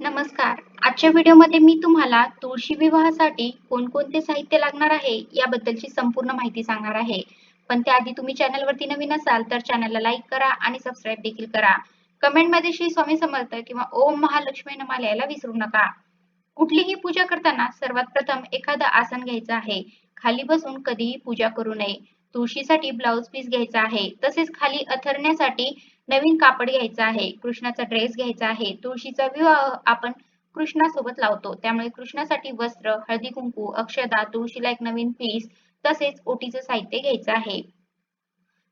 नमस्कार. आजच्या व्हिडिओमध्ये मी तुम्हाला तुळशी विवाहासाठी कोणकोणते साहित्य लागणार आहे याबद्दलची संपूर्ण माहिती सांगणार आहे. पण त्याआधी तुम्ही चॅनलवरती नवीन असाल तर चॅनलला लाईक करा आणि सबस्क्राईब देखील करा. कमेंटमध्ये श्री स्वामी समर्थ किंवा ओम महालक्ष्मी नमा लिहायला विसरू नका. कुठलीही पूजा करताना सर्वात प्रथम एखादं आसन घ्यायचं आहे. खाली बसून कधीही पूजा करू नये. तुळशीसाठी ब्लाउज पीस घ्यायचा आहे. तसेच खाली अथरण्यासाठी नवीन कापड घ्यायचं आहे कृष्णाचा ड्रेस घ्यायचा आहे तुळशीचा विवाह आपण कृष्णासोबत लावतो. त्यामुळे कृष्णासाठी वस्त्र हळदी कुंकू अक्षदा तुळशीला एक नवीन पीस तसेच ओटीचं साहित्य घ्यायचं आहे.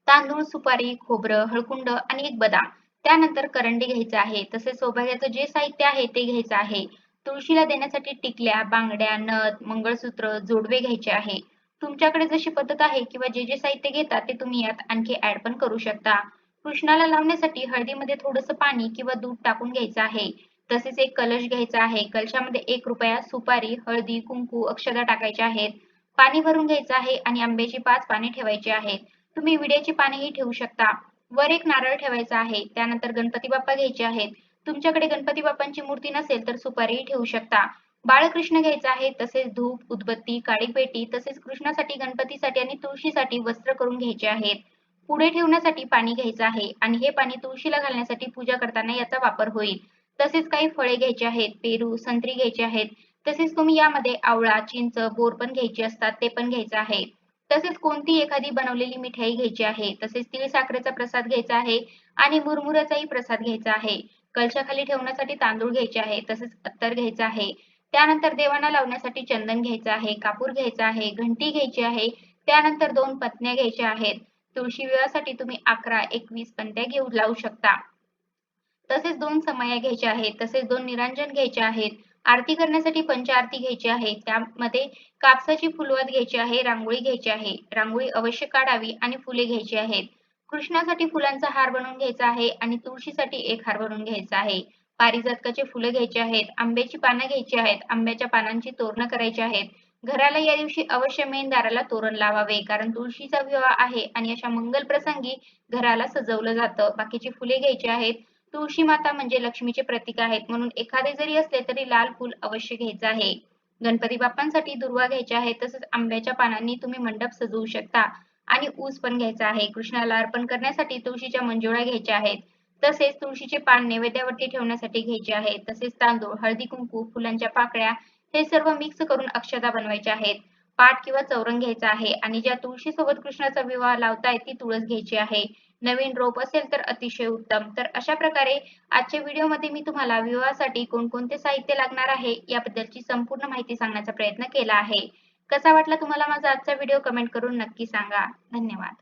तांदूळ सुपारी खोबरं हळकुंड आणि एक बदाम. त्यानंतर करंडी घ्यायचं आहे तसेच सौभाग्याचं जे साहित्य आहे ते घ्यायचं आहे. तुळशीला देण्यासाठी टिकल्या बांगड्या नथ मंगळसूत्र जोडवे घ्यायचे आहे. तुमच्याकडे जशी पद्धत आहे किंवा जे जे साहित्य घेता ते तुम्ही यात आणखी ऍड पण करू शकता. कृष्णाला लावण्यासाठी हळदीमध्ये थोडस पाणी किंवा दूध टाकून घ्यायचं आहे. तसेच एक कलश घ्यायचा आहे. कलशामध्ये एक रुपया सुपारी हळदी कुंकू अक्षदा टाकायच्या आहेत. पाणी भरून घ्यायचं आहे आणि आंब्याची पाच पाने ठेवायची आहेत. तुम्ही विड्याची पानेही ठेवू शकता. वर एक नारळ ठेवायचा आहे. त्यानंतर गणपती बाप्पा घ्यायचे आहेत. तुमच्याकडे गणपती बाप्पांची मूर्ती नसेल तर सुपारीही ठेवू शकता. बाळकृष्ण घ्यायचा आहे. तसेच धूप उदबत्ती काळी पेटी तसेच कृष्णासाठी गणपतीसाठी आणि तुळशीसाठी वस्त्र करून घ्यायचे आहेत. पुढे ठेवण्यासाठी पाणी घ्यायचं आहे आणि हे पाणी तुळशीला घालण्यासाठी पूजा करताना याचा वापर होईल. तसेच काही फळे घ्यायची आहेत पेरू संत्री घ्यायचे आहेत. तसेच तुम्ही यामध्ये आवळा चिंच बोर पण घ्यायची असतात ते पण घ्यायचं आहे. तसेच कोणती एखादी बनवलेली मिठाई घ्यायची आहे तसेच तिळ साखरेचा प्रसाद घ्यायचा आहे आणि मुरमुऱ्याचाही प्रसाद घ्यायचा आहे. कलशाखाली ठेवण्यासाठी तांदूळ घ्यायचे आहे तसेच अत्तर घ्यायचं आहे. त्यानंतर देवांना लावण्यासाठी चंदन घ्यायचं आहे कापूर घ्यायचा आहे घंटी घ्यायची आहे. त्यानंतर दोन पत्न्या घ्यायच्या आहेत. तुळशी विवाहासाठी तुम्ही अकरा एकवीस पंत्या घेऊ लावू शकता. तसेच दोन समया घ्यायच्या आहेत तसेच दोन निरांजन घ्यायचे आहेत. आरती करण्यासाठी पंच आरती घ्यायची आहे त्यामध्ये कापसाची फुलवात घ्यायची आहे रांगोळी घ्यायची आहे. रांगोळी अवश्य काढावी आणि फुले घ्यायची आहेत. कृष्णासाठी फुलांचा हार बनवून घ्यायचा आहे आणि तुळशीसाठी एक हार बनवून घ्यायचा आहे. पारिजातकाचे फुलं घ्यायचे आहेत आंब्याची पानं घ्यायची आहेत आंब्याच्या पानांची तोरणं करायची आहेत. घराला या दिवशी अवश्य मेनदाराला तोरण लावावे कारण तुळशीचा विवाह आहे आणि अशा मंगल प्रसंगी घराला सजवलं जातं. बाकीची फुले घ्यायची आहेत. तुळशी माता म्हणजे लक्ष्मीचे प्रतीक आहेत. म्हणून एखादे जरी असले तरी लाल फुल अवश्य घ्यायचं आहे. गणपती बाप्पांसाठी दुर्वा घ्यायच्या आहे तसेच आंब्याच्या पानांनी तुम्ही मंडप सजवू शकता. आणि ऊस पण घ्यायचा आहे. कृष्णाला अर्पण करण्यासाठी तुळशीच्या मंजुळा घ्यायच्या आहेत. तसेच तुळशीचे पान नैवेद्यावरती ठेवण्यासाठी घ्यायचे आहे तसेच तांदूळ हळदी कुंकू फुलांच्या पाकळ्या हे सर्व मिक्स करून अक्षता बनवायच्या आहेत. पाट किंवा चौरंग घ्यायचा आहे आणि ज्या तुळशी सोबत कृष्णाचा विवाह लावताय ती तुळस घ्यायची आहे. नवीन रोप असेल तर अतिशय उत्तम. तर अशा प्रकारे आजच्या व्हिडिओमध्ये मी तुम्हाला विवाहासाठी कोणकोणते साहित्य लागणार आहे याबद्दलची संपूर्ण माहिती सांगण्याचा प्रयत्न केला आहे. कसा वाटला तुम्हाला माझा आजचा व्हिडिओ कमेंट करून नक्की सांगा. धन्यवाद.